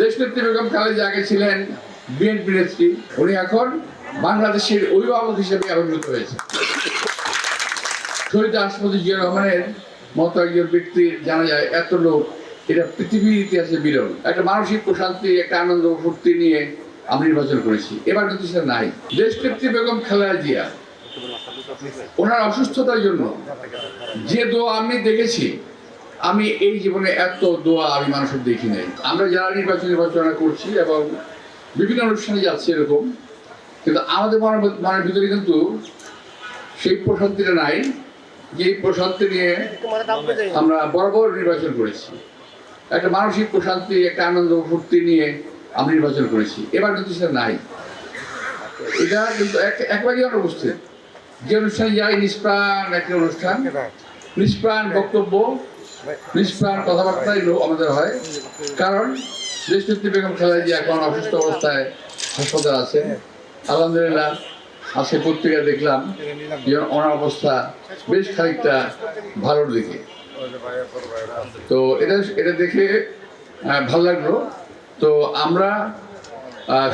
দেশনেত্রী বেগম খালেদা আগে ছিলেন বিএনপি নেত্রী, উনি এখন বাংলাদেশের অভিভাবক হিসেবে আবির্ভূত হয়েছে শহীদ রাষ্ট্রপতি জিয়া রহমানের মতো একজন ব্যক্তির জানা যায় এত লোক, এটা পৃথিবীর ইতিহাসে বিরল। একটা মানসিক প্রশান্তি, একটা আনন্দ ফুর্তি নিয়ে আমি নির্বাচন করেছি। এবার কিন্তু সেটা নাই। দেশনেত্রী বেগম খালেদা জিয়া, ওনার অসুস্থতার জন্য যে দোয়া আমি দেখেছি আমি এই জীবনে এত দোয়া আমি মানুষের দেখি নাই। আমরা যারা নির্বাচন নির্বাচনা করছি এবং বিভিন্ন অনুষ্ঠানে যাচ্ছি এরকম, কিন্তু আমাদের মনের ভিতরে কিন্তু সেই প্রশান্তিটা নাই। যে প্রশান্তি নিয়ে আমরা বড় নির্বাচন করেছি। একটা মানসিক প্রশান্তি, একটা আনন্দ ফুর্তি নিয়ে আমি নির্বাচন করেছি। এবার কিন্তু সেটা নাই। এটা কিন্তু এক- একবারই অনুপস্থিত যে অনুষ্ঠানে যাই নিষ্প্রাণ একটা অনুষ্ঠান, নিষ্প্রাণ বক্তব্য নিষ্প্রাণ কথাবার্তা এগুলো আমাদের হয়। কারণ দেশনেত্রী বেগম খালেদা এখন অসুস্থ অবস্থায় হাসপাতাল আছে আলহামদুলিল্লাহ, আজকে পত্রিকা দেখলাম ওনার অবস্থা বেশ খানিকটা ভালোর দিকে। তো এটা এটা দেখে ভালো লাগল। তো আমরা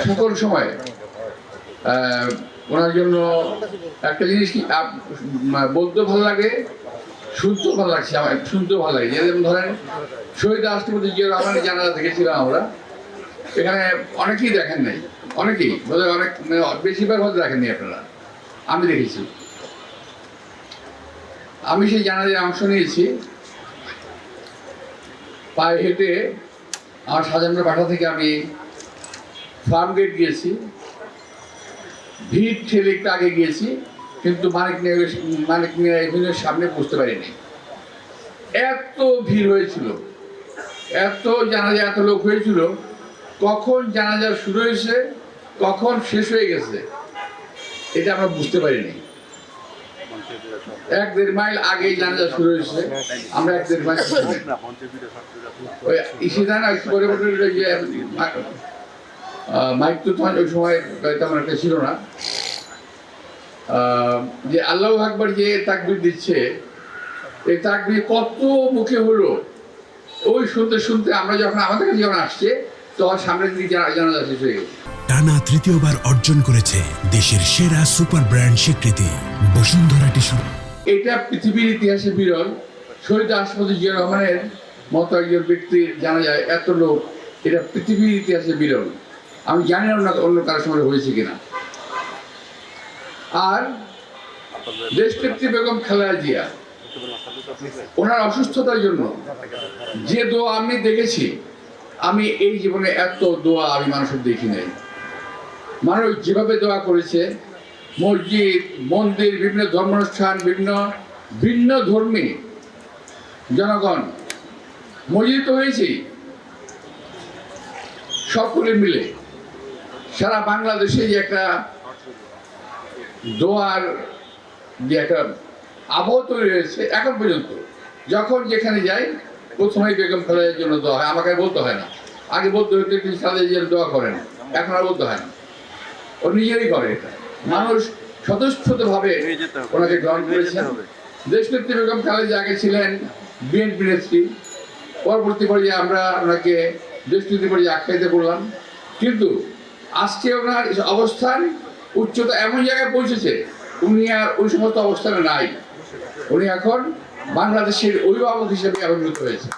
সকল সময় ওনার জন্য একটা জিনিস বলতেও ভালো লাগে শুনতেও ভালো লাগছে আমার শুনতেও ভালো লাগে যেমন ধরেন, শহীদ রাষ্ট্রপতি জিয়া রহমানের জানাজা দেখেছিলাম আমরা। এখানে অনেকেই দেখেন নাই। অনেকেই, বোধহয় অনেক মানে বেশিরভাগ হয়তো দেখেননি আপনারা। আমি দেখেছি। আমি সেই জানাজায় অংশ নিয়েছি। পায়ে হেঁটে আমার সাজানোর বাসা থেকে আমি ফার্ম গেট গিয়েছি। ভিড় ঠেলে একটু আগে গিয়েছি। কিন্তু মানিক নিয়ে মানিক নিয়ে এভিনিউর সামনে বুঝতে পারিনি। এত ভিড় হয়েছিল। এত জানাজা, এত লোক হয়েছিল। কখন জানাজা শুরু হয়েছে, কখন শেষ হয়ে গেছে, এটা আমরা বুঝতে পারিনি। এক দেড় মাইল আগেই জানাজা শুরু হয়েছে। আমরা এক দেড় মাইল। ওই ইসিদান মাইক তো তখন ওই সময় তেমন একটা ছিল না। যে আল্লাহ আকবর যে তাকবির দিচ্ছে এই তাকবির কত মুখে হলো? ওই শুনতে শুনতে আমরা যখন আমাদের কাছে যখন আসছে তখন সামনের দিকে জানা- জানাজা শেষ হয়ে গেছে। টানা তৃতীয়বার অর্জন করেছে দেশের সেরা সুপার ব্র্যান্ড স্বীকৃতি বসুন্ধরা টিস্যু এটা পৃথিবীর ইতিহাসে বিরল। শহীদ রাষ্ট্রপতি জিয়া রহমানের মতো একজন ব্যক্তির জানা যায় এত লোক। এটা পৃথিবীর ইতিহাসে বিরল। আমি জানি না অন্য অন্য কারোর সময় হয়েছে কিনা। আর দেশনেত্রী বেগম খালেদা জিয়া, ওনার অসুস্থতার জন্য যে দোয়া আমি দেখেছি, আমি এই জীবনে এত দোয়া আমি মানুষের দেখি নাই। মানুষ যেভাবে দোয়া করেছে, মসজিদ, মন্দির, বিভিন্ন ধর্মানুষ্ঠান, বিভিন্ন, ভিন্ন ধর্মী জনগণ, মসজিদ তো হয়েছেই সকলে মিলে সারা বাংলাদেশে যে একটা দোয়ার যে একটা আবহ তৈরি হয়েছে এখন পর্যন্ত। যখন যেখানে যাই প্রথমেই বেগম খালেদার জন্য দোয়া হয়। আমাকে বলতে হয় না। আগে বলতে হতো তিনি খালেদার জন্য দোয়া করেন। এখন আর বলতে হয় না। ও নিজেরই করে এটা। মানুষ স্বতঃস্ফূর্তভাবে ওনাকে গ্রহণ করেছেন। দেশনেত্রী বেগম খালেদা আগে ছিলেন বিএনপি নেত্রী। পরবর্তী পর্যায়ে আমরা ওনাকে দেশনেত্রী পর্যায়ে আখ্যায়িত করলাম। কিন্তু আজকে ওনার অবস্থান উচ্চতা এমন জায়গায় পৌঁছেছে, উনি আর ওই সমস্ত অবস্থানে নাই। উনি এখন বাংলাদেশের অভিভাবক হিসেবে আবির্ভূত হয়েছে।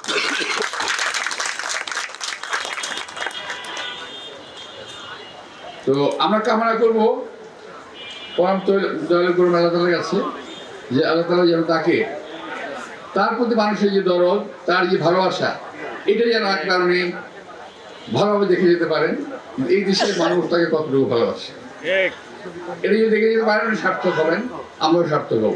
তো আমরা কামনা করব, পরম দয়ালু করুন আল্লাহ তালার কাছে, যে আল্লাহ তালা যেন তাকে তার প্রতি মানুষের যে দরদ, তার যে ভালোবাসা, এটা যেন এক কারণে ভালোভাবে দেখে যেতে পারেন। এই দেশের মানুষ তাকে কতটুকু ভালোবাসে। এটা যদি দেখে যেতে পারেন সার্থক হবেন আমরাও সার্থক হব।